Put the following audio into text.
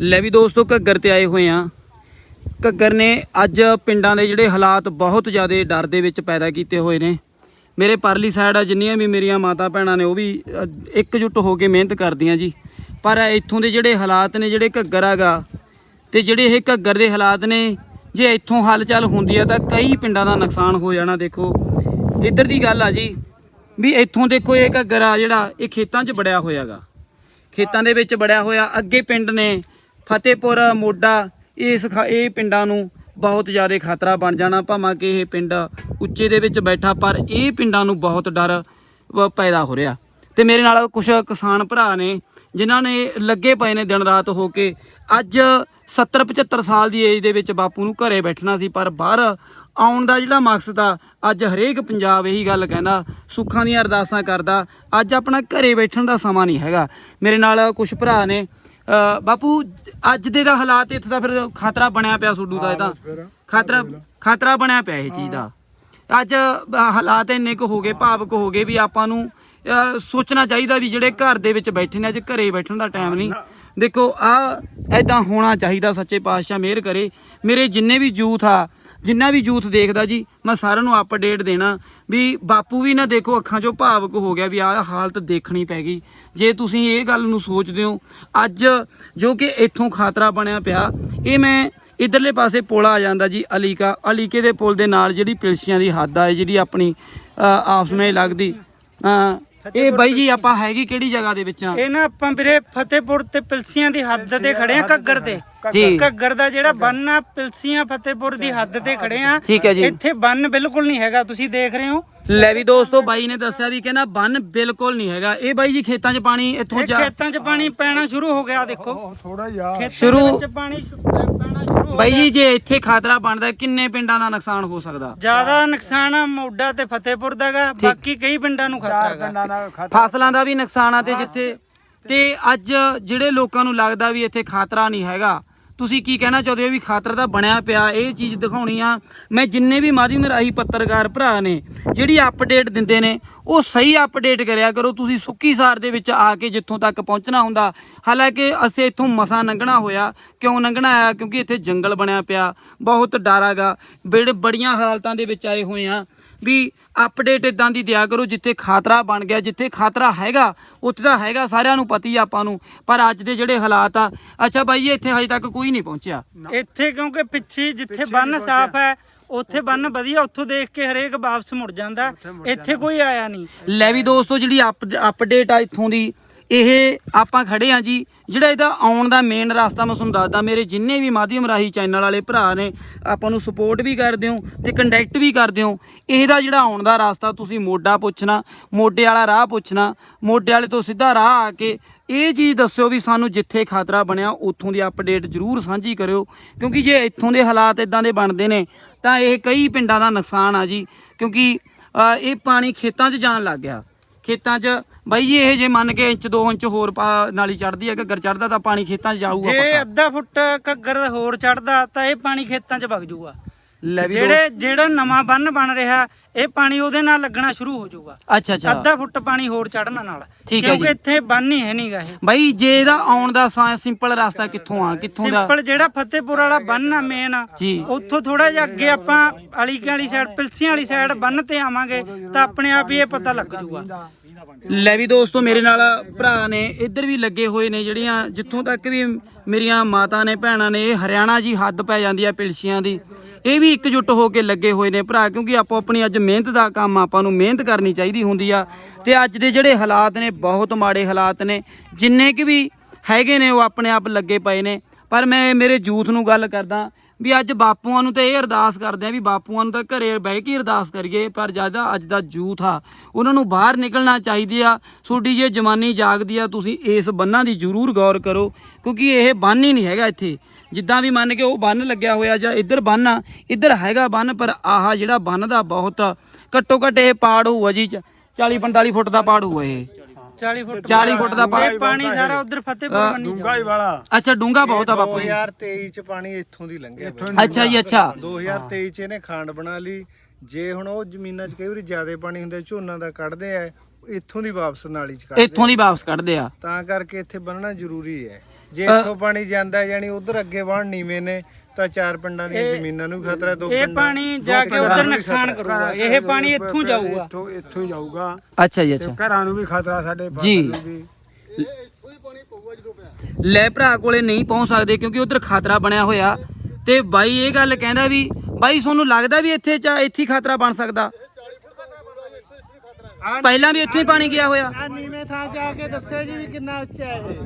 ਲੈ ਵੀ ਦੋਸਤੋ ਘੱਗਰ ਤੇ ਆਏ ਹੋਏ ਆ ਘੱਗਰ ਨੇ ਅੱਜ ਪਿੰਡਾਂ ਦੇ ਜਿਹੜੇ ਹਾਲਾਤ ਬਹੁਤ ਜ਼ਿਆਦਾ ਡਰ ਦੇ ਵਿੱਚ ਪੈਦਾ ਕੀਤੇ ਹੋਏ ਨੇ। ਮੇਰੇ ਪਰਲੀ ਸਾਈਡ ਆ ਜਿੰਨੀਆਂ ਵੀ ਮੇਰੀਆਂ ਮਾਤਾ ਭੈਣਾਂ ਨੇ ਉਹ ਵੀ ਅ, ਇਕਜੁੱਟ ਹੋ ਕੇ ਮਿਹਨਤ ਕਰਦੀਆਂ ਜੀ। ਪਰ ਇੱਥੋਂ ਦੇ ਜਿਹੜੇ ਹਾਲਾਤ ਨੇ ਜਿਹੜੇ ਘੱਗਰ ਹੈਗਾ ਤੇ ਜਿਹੜੇ ਇਹ ਘੱਗਰ ਦੇ ਹਾਲਾਤ ਨੇ ਜੇ ਇੱਥੋਂ ਹਲਚਲ ਹੁੰਦੀ ਆ ਤਾਂ ਕਈ ਪਿੰਡਾਂ ਦਾ ਨੁਕਸਾਨ ਹੋ ਜਾਣਾ ਦੇਖੋ। ਇੱਧਰ ਦੀ ਗੱਲ ਆ ਜੀ ਵੀ ਇੱਥੋਂ ਦੇਖੋ ਇਹ ਘੱਗਰ ਆ ਜਿਹੜਾ ਇਹ ਖੇਤਾਂ 'ਚ ਬੜਿਆ ਹੋਇਆਗਾ। ਖੇਤਾਂ ਦੇ ਵਿੱਚ ਬੜਿਆ ਹੋਇਆ ਅੱਗੇ ਪਿੰਡ ਨੇ ਫਤਿਹਪੁਰ, ਮੋਢਾ ਇਸ ਖ- ਇਹ ਪਿੰਡਾਂ ਨੂੰ ਬਹੁਤ ਜ਼ਿਆਦਾ ਖਤਰਾ ਬਣ ਜਾਣਾ। ਭਾਵੇਂ ਕਿ ਇਹ ਪਿੰਡ ਉੱਚੇ ਦੇ ਵਿੱਚ ਬੈਠਾ, ਪਰ ਇਹ ਪਿੰਡਾਂ ਨੂੰ ਬਹੁਤ ਡਰ ਵ- ਪੈਦਾ ਹੋ ਰਿਹਾ। ਤੇ ਮੇਰੇ ਨਾਲ ਕੁਝ ਕਿਸਾਨ ਭਰਾ ਨੇ, ਜਿਨ੍ਹਾਂ ਨੇ ਲੱਗੇ ਪਏ ਨੇ ਦਿਨ ਰਾਤ ਹੋ ਕੇ। ਅੱਜ 70 75 ਸਾਲ ਦੀ ਏਜ ਦੇ ਵਿੱਚ ਬਾਪੂ ਨੂੰ ਘਰੇ ਬੈਠਣਾ ਸੀ, ਪਰ ਬਾਹਰ ਆਉਣ ਦਾ ਜਿਹੜਾ ਮਕਸਦ ਆ, ਅੱਜ ਹਰੇਕ ਪੰਜਾਬ ਇਹੀ ਗੱਲ ਕਹਿੰਦਾ, ਸੁੱਖਾਂ ਦੀਆਂ ਅਰਦਾਸਾਂ ਕਰਦਾ। ਅੱਜ ਆਪਣਾ ਘਰੇ ਬੈਠਣ ਦਾ ਸਮਾਂ ਨਹੀਂ ਹੈਗਾ। ਮੇਰੇ ਨਾਲ ਕੁਝ ਭਰਾ ਨੇ ਬਾਪੂ ਅੱਜ ਦੇ ਦਾ ਹਾਲਾਤ ਇੱਥੇ ਦਾ ਫਿਰ ਖਤਰਾ ਬਣਿਆ ਪਿਆ ਸੋਡੂ ਦਾ ਇਹਦਾ ਖਤਰਾ ਖਤਰਾ ਬਣਿਆ ਪਿਆ ਇਹ ਚੀਜ਼ ਦਾ। ਅੱਜ ਹਾਲਾਤ ਇੰਨੇ ਕੁ ਹੋ ਗਏ ਭਾਵਕ ਹੋ ਗਏ ਵੀ ਆਪਾਂ ਨੂੰ ਸੋਚਣਾ ਚਾਹੀਦਾ ਵੀ ਜਿਹੜੇ ਘਰ ਦੇ ਵਿੱਚ ਬੈਠੇ ਨੇ ਅੱਜ ਘਰੇ ਬੈਠਣ ਦਾ ਟਾਈਮ ਨਹੀਂ। ਦੇਖੋ ਆ ਐਦਾਂ ਹੋਣਾ ਚਾਹੀਦਾ ਸੱਚੇ ਪਾਤਸ਼ਾਹ ਮਿਹਰ ਕਰੇ। ਮੇਰੇ ਜਿੰਨੇ ਵੀ ਯੂਥ ਆ ਜਿੰਨਾ ਵੀ ਯੂਥ ਦੇਖਦਾ ਜੀ, ਮੈਂ ਸਾਰਿਆਂ ਨੂੰ ਅਪਡੇਟ ਦੇਣਾ ਵੀ ਬਾਪੂ ਵੀ ਨਾ ਦੇਖੋ ਅੱਖਾਂ 'ਚੋਂ ਭਾਵਕ ਹੋ ਗਿਆ ਵੀ ਆਹ ਹਾਲਤ ਦੇਖਣੀ ਪੈ ਗਈ। ਜੇ ਤੁਸੀਂ ਇਹ ਗੱਲ ਨੂੰ ਸੋਚਦੇ ਹੋ, ਅੱਜ ਜੋ ਕਿ ਇੱਥੋਂ ਖਾਤਰਾ ਬਣਿਆ ਪਿਆ, ਇਹ ਮੈਂ ਇਧਰਲੇ ਪਾਸੇ ਪੁਲ ਆ ਜਾਂਦਾ ਜੀ, ਅਲੀਕਾ, ਅਲੀਕੇ ਦੇ ਪੁਲ ਦੇ ਨਾਲ ਜਿਹੜੀ ਪਿਲਸੀਆਂ ਦੀ ਹੱਦ ਆ ਜਿਹੜੀ ਆਪਣੀ ਆਪਸ ਵਿੱਚ ਲੱਗਦੀ ਇਹ ਬਾਈ ਜੀ ਆਪਾਂ ਹੈਗੀ ਕਿਹੜੀ ਜਗ੍ਹਾ ਦੇ ਵਿੱਚ? ਆ ਇਹ ਨਾ ਆਪਾਂ ਵੀਰੇ ਫਤਿਹਪੁਰ ਤੇ ਪਿਲਸੀਆਂ ਦੀ ਹੱਦ ਤੇ ਖੜੇ ਆ ਘੱਗਰ ਤੇ ਜੀ। ਘੱਗਰ ਦਾ ਜਿਹੜਾ ਬੰਨ ਆ ਪਿਲਸੀਆਂ ਫਤਿਹਪੁਰ ਦੀ ਹੱਦ ਤੇ ਖੜੇ ਆ। ਠੀਕ ਹੈ ਜੀ। ਇੱਥੇ ਬੰਨ ਬਿਲਕੁਲ ਨਹੀਂ ਹੈਗਾ ਤੁਸੀਂ ਦੇਖ ਰਹੇ ਹੋ। ਲੈ ਵੀ ਦੋਸਤੋ ਬਾਈ ਨੇ ਦੱਸਿਆ ਵੀ ਕਹਿੰਦਾ ਬੰਨ ਬਿਲਕੁਲ ਨਹੀਂ ਹੈਗਾ। ਇਹ ਬਾਈ ਜੀ ਖੇਤਾਂ 'ਚ ਪਾਣੀ ਇੱਥੋਂ ਇਹ ਜਾ ਖੇਤਾਂ 'ਚ ਪਾਣੀ ਪੈਣਾ ਸ਼ੁਰੂ ਹੋ ਗਿਆ ਦੇਖੋ। ਥੋੜਾ ਜਿਹਾ ਖੇਤਾਂ ਸ਼ੁਰੂ- ਦੇ ਵਿੱਚ ਪਾਣੀ ਸ਼ੁ- ਪੈਣਾ ਸ਼ੁਰੂ ਬਾਈ ਜੀ ਜੇ ਇੱਥੇ ਖਾਤਰਾ ਬਣਦਾ ਕਿੰਨੇ ਪਿੰਡਾਂ ਦਾ ਨੁਕਸਾਨ ਹੋ ਸਕਦਾ? ਜ਼ਿਆਦਾ ਨੁਕਸਾਨ ਮੋਢਾ ਤੇ ਫਤਿਹਪੁਰ ਦਾਗਾ ਬਾਕੀ ਕਈ ਪਿੰਡਾਂ ਨੂੰ ਖਤਰਾ ਹੈਗਾ। ਫਸਲਾਂ ਦਾ ਵੀ ਨੁਕਸਾਨ ਆ ਤੇ ਜਿੱਥੇ ਤੇ ਅੱਜ ਜਿਹੜੇ ਲੋਕਾਂ ਨੂੰ ਲੱਗਦਾ ਵੀ ਇੱਥੇ ਖਾਤਰਾ ਨਹੀਂ ਹੈਗਾ ਤੁਸੀਂ ਕੀ ਕਹਿਣਾ ਚਾਹੁੰਦੇ ਹੋ ਵੀ ਖਾਤਰ ਦਾ ਬਣਿਆ ਪਿਆ, ਇਹ ਚੀਜ਼ ਦਿਖਾਉਣੀ ਆ। ਮੈਂ ਜਿੰਨੇ ਵੀ ਮਾਧਿਅਮ ਰਾਹੀਂ ਪੱਤਰਕਾਰ ਭਰਾ ਨੇ, ਜਿਹੜੀ ਅਪਡੇਟ ਦਿੰਦੇ ਨੇ, ਉਹ ਸਹੀ ਅਪਡੇਟ ਕਰਿਆ ਕਰੋ। ਤੁਸੀਂ ਸੁੱਕੀ ਸਾਰ ਦੇ ਵਿੱਚ ਆ ਕੇ ਜਿੱਥੋਂ ਤੱਕ ਪਹੁੰਚਣਾ ਹੁੰਦਾ, ਹਾਲਾਂਕਿ ਅਸੀਂ ਇੱਥੋਂ ਮਸਾਂ ਲੰਘਣਾ ਹੋਇਆ, ਕਿਉਂ ਲੰਘਣਾ ਆਇਆ ਕਿਉਂਕਿ ਇੱਥੇ ਜੰਗਲ ਬਣਿਆ ਪਿਆ, ਬਹੁਤ ਡਰ ਹੈਗਾ। ਬੜੇ ਬੜੀਆਂ ਹਾਲਤਾਂ ਦੇ ਵਿੱਚ ਆਏ ਹੋਏ ਆ। ਵੀ ਅਪਡੇਟ ਇਦਾਂ ਦੀ ਦਿਆ ਕਰੋ ਜਿੱਥੇ ਖਾਤਰਾ ਬਣ ਗਿਆ ਜਿੱਥੇ ਖਾਤਰਾ ਹੈਗਾ ਉੱਥੇ ਤਾਂ ਹੈਗਾ ਸਾਰਿਆਂ ਨੂੰ ਪਤੀ ਆ ਆਪਾਂ ਨੂੰ। ਪਰ ਅੱਜ ਦੇ ਜਿਹੜੇ ਹਾਲਾਤ ਆ ਅੱਛਾ ਬਾਈ ਇੱਥੇ ਹਜੇ ਤੱਕ ਕੋਈ ਨਹੀਂ ਪਹੁੰਚਿਆ। ਇੱਥੇ ਕਿਉਂਕਿ ਪਿੱਛੇ ਜਿੱਥੇ ਬੰਨ ਸਾਫ਼ ਹੈ ਉੱਥੇ ਬੰਨ ਵਧੀਆ ਉੱਥੋਂ ਦੇਖ ਕੇ ਹਰੇਕ ਵਾਪਸ ਮੁੜ ਜਾਂਦਾ ਇੱਥੇ ਕੋਈ ਆਇਆ ਨਹੀਂ। ਲੈ ਵੀ ਦੋਸਤੋ ਜਿਹੜੀ ਅਪਡੇਟ ਆ ਇੱਥੋਂ ਦੀ ਇਹ ਆਪਾਂ ਖੜੇ ਆ ਜੀ। ਜਿਹੜਾ ਇਹਦਾ ਆਉਣ ਦਾ ਮੇਨ ਰਸਤਾ ਮੈਂ ਤੁਹਾਨੂੰ ਦੱਸਦਾ, ਮੇਰੇ ਜਿੰਨੇ ਵੀ ਮਾਧਿਅਮ ਰਾਹੀਂ ਚੈਨਲ ਵਾਲੇ ਭਰਾ ਨੇ, ਆਪਾਂ ਨੂੰ ਸਪੋਰਟ ਵੀ ਕਰਦੇ ਹੋ ਤੇ ਕੰਟੈਕਟ ਵੀ ਕਰਦੇ ਹੋ ਇਹਦਾ ਜਿਹੜਾ ਆਉਣ ਦਾ ਰਸਤਾ, ਤੁਸੀਂ ਮੋਢਾ ਪੁੱਛਣਾ, ਮੋਢੇ ਵਾਲਾ ਰਾਹ ਪੁੱਛਣਾ, ਮੋਢੇ ਵਾਲੇ ਤੋਂ ਸਿੱਧਾ ਰਾਹ ਆ ਕੇ ਇਹ ਚੀਜ਼ ਦੱਸਿਓ ਵੀ ਸਾਨੂੰ ਜਿੱਥੇ ਖਤਰਾ ਬਣਿਆ, ਉੱਥੋਂ ਦੀ ਅਪਡੇਟ ਜ਼ਰੂਰ ਸਾਂਝੀ ਕਰਿਓ। ਕਿਉਂਕਿ ਜੇ ਇੱਥੋਂ ਦੇ ਹਾਲਾਤ ਇਦਾਂ ਦੇ ਬਣਦੇ ਨੇ, ਤਾਂ ਇਹ ਕਈ ਪਿੰਡਾਂ ਦਾ ਨੁਕਸਾਨ ਆ ਜੀ। ਕਿਉਂਕਿ ਇਹ ਪਾਣੀ ਖੇਤਾਂ 'ਚ ਜਾਣ ਲੱਗ ਗਿਆ। ਖੇਤਾਂ 'ਚ ਬਾਈ ਜੀ ਇਹ ਜੇ ਮੰਨ ਕੇ ਇੰਚ 2 ਇੰਚ ਹੋਰ ਪਾ- ਨਾਲੀ ਚੜਦੀ ਹੈ ਘੱਗਰ ਚੜਦਾ ਤਾਂ ਪਾਣੀ ਖੇਤਾਂ 'ਚ ਜਾਊਗਾ ਜੇ ਪੱਕਾ। ਅੱਧਾ ਫੁੱਟ ਘੱਗਰ ਹੋਰ ਚੜਦਾ ਤਾਂ ਇਹ ਪਾਣੀ ਖੇਤਾਂ 'ਚ ਵਗ ਜਾਊਗਾ। ਲੈ ਵੀ ਜਿਹੜੇ ਜਿਹੜਾ ਨਵਾਂ ਬੰਨ ਬਣ ਰਿਹਾ ਇਹ ਪਾਣੀ ਉਹਦੇ ਨਾਲ ਲੱਗਣਾ ਸ਼ੁਰੂ ਹੋ ਜਾਊਗਾ। ਅੱਛਾ ਅੱਛਾ। ਅੱਧਾ ਫੁੱਟ ਪਾਣੀ ਹੋਰ ਚੜਨ ਨਾਲ। ਠੀਕ ਹੈ ਕਿਉਂਕਿ। ਇੱਥੇ ਬੰਨ ਹੀ ਹੈ ਨਹੀਂਗਾ ਇਹ। ਬਾਈ ਜੇ ਇਹਦਾ ਆਉਣ ਦਾ ਸਿੰਪਲ ਰਸਤਾ ਕਿੱਥੋਂ ਆ? ਕਿੱਥੋਂ ਦਾ? ਸਿੰਪਲ ਜਿਹੜਾ ਫਤਿਹਪੁਰ ਵਾਲਾ ਬੰਨ ਆ ਮੇਨ ਜੀ। ਉੱਥੋਂ ਥੋੜਾ ਜਿਹਾ ਅੱਗੇ ਆਪਾਂ ਅਲੀਕੇ ਵਾਲੀ ਸਾਈਡ ਪਿਲਸੀਆਂ ਵਾਲੀ ਸਾਈਡ ਬੰਨ ਤੇ ਆਵਾਂਗੇ ਤਾਂ ਆਪਣੇ ਆਪ ਹੀ ਇਹ ਪਤਾ ਲੱਗ ਜਾਊਗਾ। ਲੈ ਵੀ ਦੋਸਤੋ, ਮੇਰੇ ਨਾਲ ਭਰਾ ਨੇ ਇੱਧਰ ਵੀ ਲੱਗੇ ਹੋਏ ਨੇ ਜਿਹੜੀਆਂ ਜਿੱਥੋਂ ਤੱਕ ਵੀ ਮੇਰੀਆਂ ਮਾਤਾ ਨੇ, ਭੈਣਾਂ ਨੇ, ਇਹ ਹਰਿਆਣਾ ਜੀ ਹੱਦ ਪੈ ਜਾਂਦੀ ਆ ਪਿਲਸੀਆਂ ਦੀ। ਇਹ ਵੀ ਇਕਜੁੱਟ ਹੋ ਕੇ ਲੱਗੇ ਹੋਏ ਨੇ ਭਰਾ, ਕਿਉਂਕਿ ਆਪੋ ਆਪਣੀ ਅੱਜ ਮਿਹਨਤ ਦਾ ਕੰਮ ਆਪਾਂ ਨੂੰ ਮਿਹਨਤ ਕਰਨੀ ਚਾਹੀਦੀ ਹੁੰਦੀ ਆ। ਤੇ ਅੱਜ ਦੇ ਜਿਹੜੇ ਹਾਲਾਤ ਨੇ, ਬਹੁਤ ਮਾੜੇ ਹਾਲਾਤ ਨੇ। ਜਿੰਨੇ ਕਿ ਵੀ ਹੈਗੇ ਨੇ, ਉਹ ਆਪਣੇ ਆਪ ਲੱਗੇ ਪਏ ਨੇ। ਪਰ ਮੈਂ ਮੇਰੇ ਯੂਥ ਨੂੰ ਗੱਲ ਕਰਦਾ ਵੀ ਅੱਜ ਬਾਪੂਆਂ ਨੂੰ ਤਾਂ ਇਹ ਅਰਦਾਸ ਕਰਦੇ ਆ ਵੀ ਬਾਪੂਆਂ ਨੂੰ ਤਾਂ ਘਰੇ ਬਹਿ ਕੇ ਅਰਦਾਸ ਕਰੀਏ, ਪਰ ਜ਼ਿਆਦਾ ਅੱਜ ਦਾ ਯੂਥ ਆ, ਉਹਨਾਂ ਨੂੰ ਬਾਹਰ ਨਿਕਲਣਾ ਚਾਹੀਦੀ ਆ। ਤੁਹਾਡੀ ਜੇ ਜਵਾਨੀ ਜਾਗਦੀ ਆ, ਤੁਸੀਂ ਇਸ ਬੰਨਾਂ ਦੀ ਜ਼ਰੂਰ ਗੌਰ ਕਰੋ, ਕਿਉਂਕਿ ਇਹ ਬੰਨ ਹੀ ਨਹੀਂ ਹੈਗਾ ਇੱਥੇ। ਜਿੱਦਾਂ ਵੀ ਮੰਨ ਕੇ ਉਹ ਬੰਨ ਲੱਗਿਆ ਹੋਇਆ ਜਾਂ ਇੱਧਰ ਬੰਨ ਆ, ਇੱਧਰ ਹੈਗਾ ਬੰਨ, ਪਰ ਆਹ ਜਿਹੜਾ ਬੰਨ ਦਾ ਬਹੁਤ ਘੱਟੋ ਘੱਟ ਇਹ ਪਾੜ ਹੋਊਗਾ ਜੀ 40 45 ਫੁੱਟ ਦਾ ਪਾੜ ਹੋਊਗਾ ਇਹ। 40 ਫੁੱਟ 40 ਫੁੱਟ ਦਾ ਪਾ- ਇਹ ਪਾਣੀ ਸਾਰਾ ਉਧਰ ਫਤਿਹਪੁਰ ਬੰਨੀ ਡੂੰਗਾ ਹੀ ਵਾਲਾ। ਅੱਛਾ ਡੂੰਗਾ ਬਹੁਤ ਆ ਬਾਪੂ ਜੀ। 2023 ਚ ਪਾਣੀ ਇੱਥੋਂ ਦੀ ਲੰਘਿਆ ਬਾਈ। ਅੱਛਾ ਜੀ ਅੱਛਾ। 2023 ਚ ਇਹਨੇ ਖਾਂਡ ਬਣਾ ਲਈ। ਜੇ ਹੁਣ ਉਹ ਜ਼ਮੀਨਾਂ 'ਚ ਕਈ ਵਾਰੀ ਜ਼ਿਆਦਾ ਪਾਣੀ ਹੁੰਦਾ ਝੋਨਾ ਦਾ ਕੱਢਦੇ ਆ ਇੱਥੋਂ ਦੀ ਵਾਪਸ ਨਾਲੀ 'ਚ ਕੱਢਦੇ ਇੱਥੋਂ ਦੀ ਵਾਪਸ ਕੱਢਦੇ ਆ। ਤਾਂ ਕਰਕੇ ਇੱਥੇ ਬੰਨਣਾ ਜ਼ਰੂਰੀ ਹੈ। ਜੇ ਇੱਥੋਂ ਪਾਣੀ ਜਾਂਦਾ ਯਾਨੀ ਉਧਰ ਅੱਗੇ ਵਾਹਣ ਨੀਵੇਂ ਨੇ ਤਾਂ ਚਾਰ ਪਿੰਡਾਂ ਦੀਆਂ ਜ਼ਮੀਨਾਂ ਨੂੰ ਵੀ ਖਤਰਾ ਦੋ ਇਹ ਪਿੰਡਾਂ ਪਾਣੀ ਜਾ ਕੇ ਉਧਰ ਨੁਕਸਾਨ ਕਰੂਗਾ। ਇਹ ਪਾਣੀ ਇੱਥੋਂ ਜਾਊਗਾ। ਇੱਥੋਂ ਇੱਥੋਂ ਹੀ ਜਾਊਗਾ। ਅੱਛਾ ਜੀ ਅੱਛਾ। ਘਰਾਂ ਨੂੰ ਵੀ ਖਤਰਾ ਸਾਡੇ ਫਸਲ ਜੀ। ਨੂੰ ਵੀ। ਲੈ ਭਰਾ ਕੋਲੇ ਨਹੀਂ ਪਹੁੰਚ ਸਕਦੇ ਕਿਉਂਕਿ ਉਧਰ ਖਤਰਾ ਬਣਿਆ ਹੋਇਆ। ਤੇ ਬਾਈ ਇਹ ਗੱਲ ਕਹਿੰਦਾ ਵੀ ਬਾਈ ਤੁਹਾਨੂੰ ਲੱਗਦਾ ਵੀ ਇੱਥੇ ਚਾ ਇੱਥੇ ਹੀ ਖਤਰਾ ਬਣ ਸਕਦਾ? ਪਹਿਲਾਂ ਵੀ ਇੱਥੇ ਹੀ ਪਾਣੀ ਗਿਆ ਹੋਇਆ। ਆ ਨੀਵੇਂ ਥਾਂ ਜਾ ਕੇ ਦੱਸਿਓ ਜੀ ਵੀ ਕਿੰਨਾ ਉੱਚਾ ਇਹ।